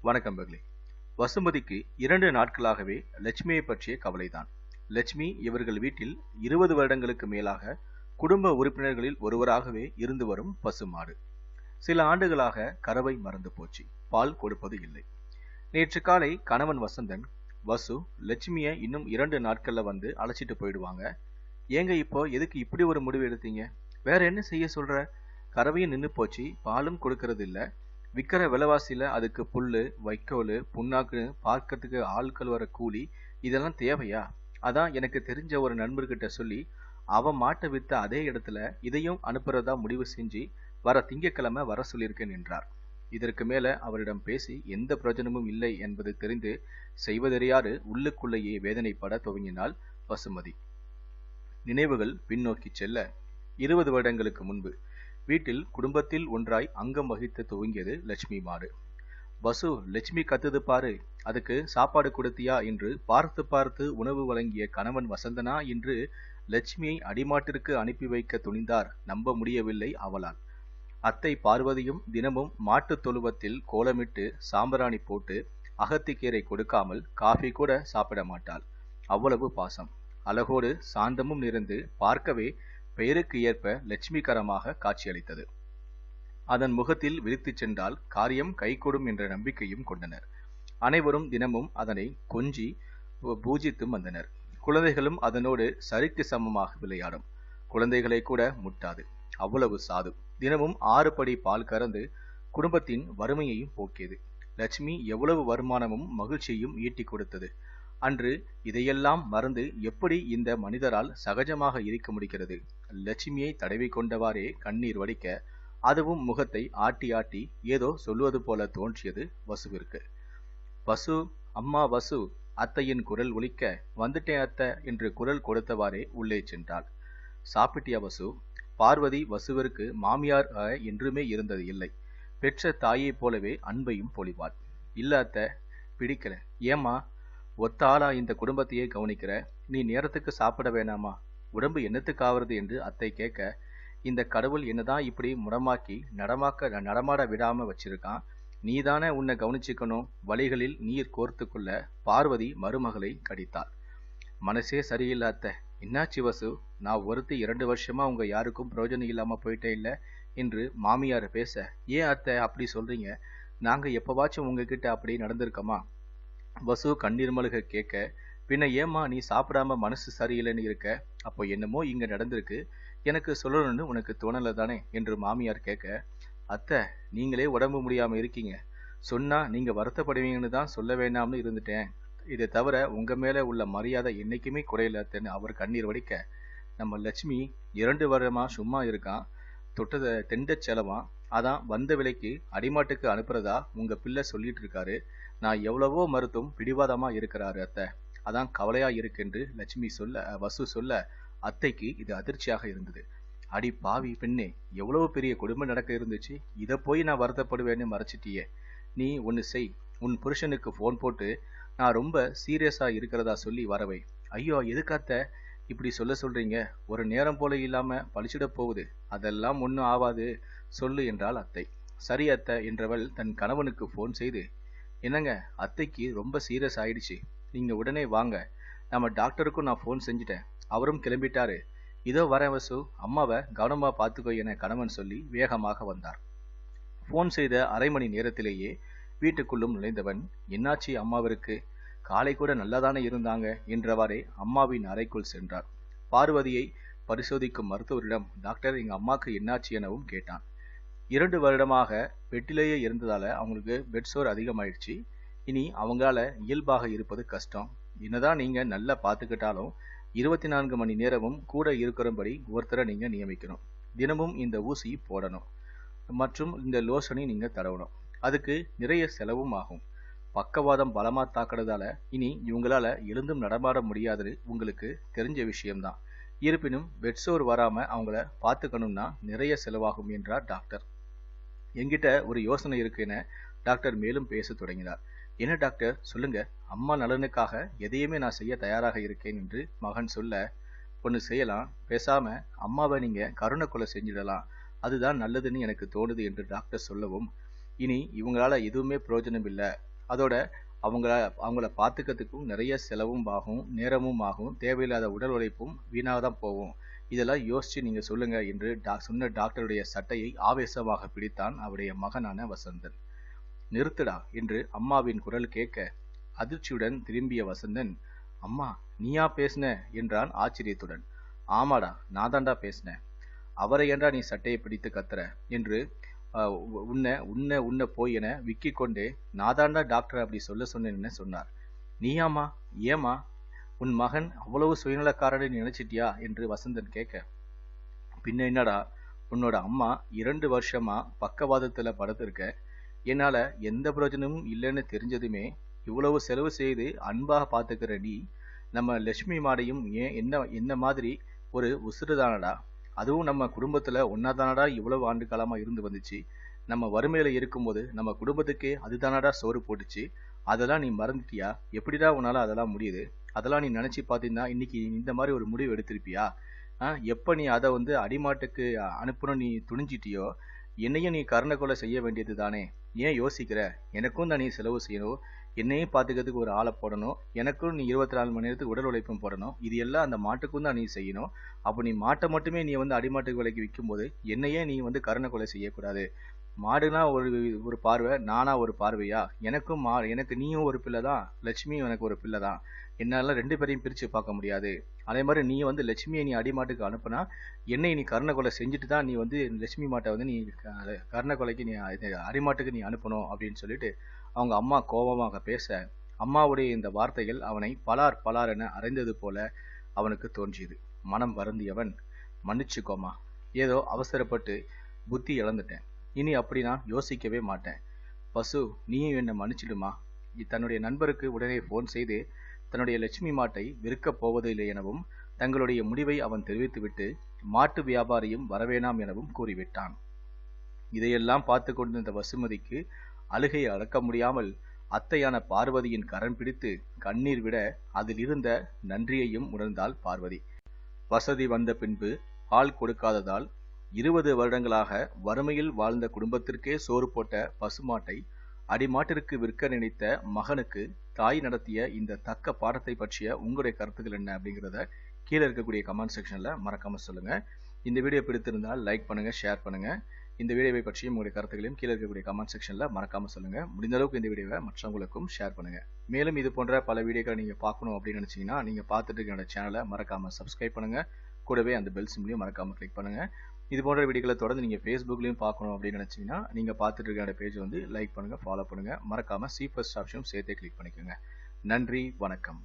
வணக்கம் பகலி வசுமதிக்கு இரண்டு நாட்களாகவே லட்சுமியை பற்றிய கவலைதான். லட்சுமி இவர்கள் வீட்டில் இருபது வருடங்களுக்கு மேலாக குடும்ப உறுப்பினர்களில் ஒருவராகவே இருந்து வரும் பசுமாடு சில ஆண்டுகளாக கறவை மறந்து போச்சு. பால் கொடுப்பது இல்லை. நேற்று காலை கணவன் வசந்தன் வசு லட்சுமியை இன்னும் இரண்டு நாட்கள்ல வந்து அழைச்சிட்டு போயிடுவாங்க. ஏங்க இப்போ எதுக்கு இப்படி ஒரு முடிவு எடுத்தீங்க? வேற என்ன செய்ய சொல்ற? கறவையும் நின்னு போச்சு பாலும் கொடுக்கறது இல்ல. விக்கிற விலைவாசியில அதுக்கு புல்லு வைக்கோல் புண்ணாக்கு பார்க்கறதுக்கு ஆட்கள் வர கூலி இதெல்லாம் தேவையா? அதான் எனக்கு தெரிஞ்ச ஒரு நண்பர்கிட்ட சொல்லி அவன் மாட்டை வித்த அதே இடத்துல இதையும் அனுப்புறதா முடிவு செஞ்சு வர திங்கக்கிழமை வர சொல்லியிருக்கேன் என்றார். இதற்கு மேல அவரிடம் பேசி எந்த பிரயோஜனமும் இல்லை என்பது தெரிந்து செய்வதறியாறு உள்ளுக்குள்ளேயே வேதனைப்பட துவங்கினாள் பசுமதி. நினைவுகள் பின்னோக்கி செல்ல இருபது வருடங்களுக்கு முன்பு வீட்டில் குடும்பத்தில் ஒன்றாய் அங்கம் வகித்து துவங்கியது லட்சுமி மாடு வசு லட்சுமி கத்துது பாரு அதுக்கு சாப்பாடு கொடுத்தியா? என்று பார்த்து பார்த்து உணவு வழங்கிய கணவன் வசந்தனா என்று லட்சுமியை அடிமாட்டிற்கு அனுப்பி வைக்க துணிந்தார். நம்ப முடியவில்லை அவளால். அத்தை பார்வதியும் தினமும் மாட்டுத் தொழுவத்தில் கோலமிட்டு சாம்பிராணி போட்டு அகத்திக்கீரை கொடுக்காமல் காஃபி கூட சாப்பிட மாட்டாள். அவ்வளவு பாசம். அழகோடு சாந்தமும் இருந்து பார்க்கவே பெயருக்கு ஏற்ப லட்சுமிகரமாக காட்சியளித்தது. அதன் முகத்தில் விரித்துச் சென்றால் காரியம் கைகூடும் என்ற நம்பிக்கையும் கொண்டனர். அனைவரும் தினமும் அதனை கொஞ்சி பூஜித்தும் வந்தனர். குழந்தைகளும் அதனோடு சரிக்கு சமமாக விளையாடும். குழந்தைகளை கூட முட்டாது. அவ்வளவு சாது. தினமும் ஆறு படி பால் கறந்து குடும்பத்தின் வறுமையையும் போக்கியது. லட்சுமி எவ்வளவு வருமானமும் மகிழ்ச்சியையும் ஈட்டி கொடுத்தது. அன்று இதையெல்லாம் மறந்து எப்படி இந்த மனிதரால் சகஜமாக இருக்க முடிகிறது? லட்சுமியை தடவி கொண்டவாறே கண்ணீர் வடிக்க அதுவும் முகத்தை ஆட்டி ஆட்டி ஏதோ சொல்வது போல தோன்றியது வசுவிற்கு. வசு அம்மா வசு அத்தையின் குரல் ஒலிக்க வந்துட்டேன் அத்தை என்று குரல் கொடுத்தவாறே உள்ளே சென்றாள். சாப்பிட்டியா வசு? பார்வதி வசுவிற்கு மாமியார் என்றுமே இருந்தது இல்லை. பெற்ற தாயைப் போலவே அன்பையும் பொழிவாள். இல்ல அத்தை பிடிக்கல. ஏமா ஒத்த ஆளா இந்த குடும்பத்தையே கவனிக்கிற நீ நேரத்துக்கு சாப்பிட வேணாமா? உடம்பு என்னத்துக்கு ஆவறது என்று அத்தை கேட்க இந்த கடவுள் என்னதான் இப்படி முடமாக்கி நடமாக்க நடமாட விடாம வச்சிருக்கான். நீதானே உன்னை கவனிச்சுக்கணும். வழிகளில் நீர் கோர்த்து கொள்ள பார்வதி மருமகளை கடித்தாள். மனசே சரியில்லை அத்தை. என்னாச்சு வசு? நான் ஒருத்தி இரண்டு வருஷமா உங்க யாருக்கும் பிரயோஜனம் இல்லாம போயிட்டே இல்லை என்று மாமியார் பேச ஏன் அத்தை அப்படி சொல்றீங்க? நாங்க எப்பவாச்சும் உங்ககிட்ட அப்படி நடந்திருக்கோமா? வசு கண்ணீர் மழுக கேட்க பின்ன ஏமா நீ சாப்பிடாம மனசு சரியில்லைன்னு இருக்க? அப்போ என்னமோ இங்க நடந்திருக்கு. எனக்கு சொல்லணும்னு உனக்கு தோணலை தானே? என்று மாமியார் கேட்க அத்தை நீங்களே உடம்பு முடியாம இருக்கீங்க. சொன்னா நீங்க வருத்தப்படுவீங்கன்னு தான் சொல்ல வேண்டாம்னு இருந்துட்டேன். இதை தவிர உங்க மேல உள்ள மரியாதை என்னைக்குமே குறையலத்தன்னு அவர் கண்ணீர் வடிக்க நம்ம லட்சுமி இரண்டு வருடமா சும்மா இருக்கான். தொட்டதை தெண்ட செலவான் அதான் வந்த விலைக்கு அடிமாட்டுக்கு அனுப்புறதா உங்க பிள்ளை சொல்லிட்டு இருக்காரு. நான் எவ்வளவோ மறுத்தும் பிடிவாதமா இருக்கிறாரு அத்தை. அதான் கவலையா இருக்குன்னு லட்சுமி சொல்ல வசு சொல்ல அத்தைக்கு இது அதிர்ச்சியாக இருந்தது. அடி பாவி பெண்ணே எவ்வளவு பெரிய குடும்பம் நடக்க இருந்துச்சு? இதை போய் நான் வருத்தப்படுவேன்னு மறைச்சிட்டியே. நீ ஒன்று செய். உன் புருஷனுக்கு ஃபோன் போட்டு நான் ரொம்ப சீரியஸாக இருக்கிறதா சொல்லி வரவை. ஐயோ எதுக்காத்த இப்படி சொல்ல சொல்றீங்க. ஒரு நேரம் போல இல்லாம பழிச்சிட போகுது. அதெல்லாம் ஒன்றும் ஆவாது. சொல்லு என்றாள் அத்தை. சரி அத்தை என்றவள் தன் கணவனுக்கு ஃபோன் செய்து என்னங்க அத்தைக்கு ரொம்ப சீரியஸ் ஆயிடுச்சு. நீங்க உடனே வாங்க. நம்ம டாக்டருக்கும் நான் ஃபோன் செஞ்சுட்டேன். அவரும் கிளம்பிட்டாரு. இதோ வரேன் வசு. அம்மாவை கவனமா பார்த்துக்கோ என கணவன் சொல்லி வேகமாக வந்தார். ஃபோன் செய்த அரை மணி நேரத்திலேயே வீட்டுக்குள்ளும் நுழைந்தவன் என்னாச்சு அம்மாவிற்கு? காலை கூட நல்லாதானே இருந்தாங்க? என்றவாறே அம்மாவின் அறைக்குள் சென்றார். பார்வதியை பரிசோதிக்கும் மருத்துவரிடம் டாக்டர் எங்க அம்மாக்கு என்னாச்சு? எனவும் கேட்டான். இரண்டு வருடமாக பெட்டிலேயே இருந்ததால அவங்களுக்கு பெட் சோர் அதிகமாயிடுச்சு. இனி அவங்களால இயல்பாக இருப்பது கஷ்டம். என்னதான் நீங்க நல்லா பார்த்துக்கிட்டாலும் இருபத்தி நான்கு மணி நேரமும் கூட இருக்கிறபடி ஒருத்தரை நீங்க நியமிக்கணும். தினமும் இந்த ஊசி போடணும். மற்றும் இந்த லோஷனை நீங்க தடவணும். அதுக்கு நிறைய செலவும் ஆகும். பக்கவாதம் பலமா தாக்குறதால இனி இவங்களால எழுந்தும் நடமாட முடியாதுன்னு உங்களுக்கு தெரிஞ்ச விஷயம்தான். இருப்பினும் பெட்சோர் வராம அவங்கள பார்த்துக்கணும்னா நிறைய செலவாகும் என்றார் டாக்டர் என்கிட்ட ஒரு யோசனை இருக்கு என டாக்டர் மேலும் பேச தொடங்கினார். என்ன டாக்டர்? சொல்லுங்க. அம்மா நலனுக்காக எதையுமே நான் செய்ய தயாராக இருக்கேன் என்று மகன் சொல்ல ஒன்று செய்யலாம். பேசாம அம்மாவை நீங்க கருணை கொலை செஞ்சிடலாம். அதுதான் நல்லதுன்னு எனக்கு தோணுது என்று டாக்டர் சொல்லவும் இனி இவங்களால எதுவுமே பிரயோஜனம் இல்லை. அதோட அவங்கள அவங்கள பார்த்துக்கிறதுக்கும் நிறைய செலவும் ஆகும் நேரமும் ஆகும். தேவையில்லாத உடல் உழைப்பும் வீணாக தான் போகும். இதெல்லாம் யோசிச்சு நீங்க சொல்லுங்க என்று டா சொன்ன டாக்டருடைய சட்டையை ஆவேசமாக பிடித்தான் அவருடைய மகனான வசந்தன். நிறுத்துடா என்று அம்மாவின் குரல் கேட்க அதிர்ச்சியுடன் திரும்பிய வசந்தன் அம்மா நீயா பேசுன? என்றான் ஆச்சரியத்துடன். ஆமாடா நான் தாண்டா பேசினேன் அவரை ஏன்டா நீ சட்டையை பிடித்து கத்துற? என்று உன்னை உன்னை உன்னை போய் என விக்கி கொண்டே நாதாண்டா டாக்டர் அப்படி சொல்ல சொன்னேன்னு சொன்னார். நீயாமா ஏமா உன் மகன் அவ்வளவு சுயநலக்காரனை நினைச்சிட்டியா? என்று வசந்தன் கேட்க பின்ன என்னடா? உன்னோட அம்மா இரண்டு வருஷமா பக்கவாதத்துல படுத்திருக்க. என்னால எந்த பிரயோஜனமும் இல்லைன்னு தெரிஞ்சதுமே இவ்வளவு செலவு செய்து அன்பாக பார்த்துக்கிற நீ நம்ம லட்சுமி மாடையும் ஏன் என்ன என்ன மாதிரி ஒரு உசுறுதானடா? அதுவும் நம்ம குடும்பத்துல ஒன்னாதானடா இவ்வளவு ஆண்டு காலமா இருந்து வந்துச்சு. நம்ம வறுமையில இருக்கும்போது நம்ம குடும்பத்துக்கே அதுதானடா சோறு போட்டுச்சு. அதெல்லாம் நீ மறந்துட்டியா? எப்படிடா உன்னால அதெல்லாம் முடியுது? அதெல்லாம் நீ நினைச்சு பார்த்தீங்கன்னா இன்னைக்கு இந்த மாதிரி ஒரு முடிவு எடுத்திருப்பியா? எப்போ நீ அதை வந்து அடிமாட்டுக்கு அனுப்பணும் நீ துணிஞ்சிட்டியோ என்னையும் நீ கருணை கொலை செய்ய வேண்டியது தானே. ஏன் யோசிக்கிற? எனக்கும் தான் நீ செலவு செய்யணும். என்னையும் பார்த்துக்கிறதுக்கு ஒரு ஆளை போடணும். எனக்கும் நீ இருபத்தி நாலு மணி நேரத்துக்கு உடல் உழைப்பும் போடணும். இது எல்லாம் அந்த மாட்டுக்கும் தான் நீ செய்யணும். அப்போ நீ மாட்டை மட்டுமே நீ வந்து அடிமாட்டுக்கு விலைக்கு விற்கும்போது என்னையே நீ வந்து கருணை கொலை செய்யக்கூடாது. மாடுனா ஒரு ஒரு பார்வை நானா ஒரு பார்வையா? எனக்கும் மா எனக்கு நீயும் ஒரு பிள்ளை தான். லட்சுமியும் எனக்கு ஒரு பிள்ளை தான். என்னால ரெண்டு பேரையும் பிரிச்சு பார்க்க முடியாது. அதே மாதிரி நீ வந்து லட்சுமியை நீ அடிமாட்டுக்கு அனுப்புனா என்னை நீ கருணை செஞ்சுட்டு தான் நீ வந்து லட்சுமி மாட்டை வந்து நீ க- நீ அடிமாட்டுக்கு நீ அனுப்பணும் அப்படின்னு சொல்லிட்டு அவங்க அம்மா கோபமாக பேச அம்மாவுடைய இந்த வார்த்தைகள் அவனை பலார் பலார் என அறைந்தது போல அவனுக்கு தோன்றியது. மனம் வருந்தியவன் மன்னிச்சுக்கோமா. ஏதோ அவசரப்பட்டு புத்தி இழந்துட்டேன். இனி அப்படி நான் யோசிக்கவே மாட்டேன். பசு நீயும் என்னை மன்னிச்சிடுமா? தன்னுடைய நண்பருக்கு உடனே ஃபோன் செய்து தன்னுடைய லட்சுமி மாட்டை விற்கப் போவதில்லை எனவும் தங்களுடைய முடிவை அவன் தெரிவித்துவிட்டு மாட்டு வியாபாரியும் வரவேணாம் எனவும் கூறிவிட்டான். இதையெல்லாம் பார்த்து கொண்டிருந்த வசுமதிக்கு அழுகை அடக்க முடியாமல் அத்தையான பார்வதியின் கரம் பிடித்து கண்ணீர் விட அதில் இருந்த நன்றியையும் உணர்ந்தாள் பார்வதி. வசதி வந்த பின்பு பால் கொடுக்காததால் இருபது வருடங்களாக வறுமையில் வாழ்ந்த குடும்பத்திற்கே சோறு போட்ட பசுமாட்டை அடிமாட்டிற்கு விற்க நினைத்த மகனுக்கு தாய் நடத்திய இந்த தக்க பாடத்தை பற்றிய உங்களுடைய கருத்துக்கள் என்ன அப்படிங்கிறத கீழே இருக்கக்கூடிய கமெண்ட் செக்ஷனில் மறக்காம சொல்லுங்க. இந்த வீடியோ பிடித்திருந்தால் லைக் பண்ணுங்க ஷேர் பண்ணுங்க. இந்த வீடியோவை பற்றியும் உங்களுடைய கருத்துக்களையும் கீழே இருக்கக்கூடிய கமெண்ட் செக்ஷனில் மறக்காம சொல்லுங்க. முடிந்த அளவுக்கு இந்த வீடியோவை மற்றவங்களுக்கும் ஷேர் பண்ணுங்க. மேலும் இது போன்ற பல வீடியோக்களை நீங்க பார்க்கணும் அப்படின்னு நினைச்சீங்கன்னா நீங்க பார்த்துட்டு என்னோட சேனலை மறக்காம சப்ஸ்கிரைப் பண்ணுங்க. கூடவே அந்த பெல் சிம்லையும் மறக்காமல் கிளிக் பண்ணுங்க. இது போன்ற வீடியோக்களை தொடர்ந்து நீங்க ஃபேஸ்புக்லையும் பார்க்கணும் அப்படின்னு நினைச்சீங்கன்னா நீங்கள் பார்த்துட்டு இருக்கிற பேஜ் வந்து லைக் பண்ணுங்க ஃபாலோ பண்ணுங்க. மறக்காமல் சி ஃபர்ஸ்ட் ஆப்ஷனும் சேர்த்தே கிளிக் பண்ணிக்கோங்க. நன்றி வணக்கம்.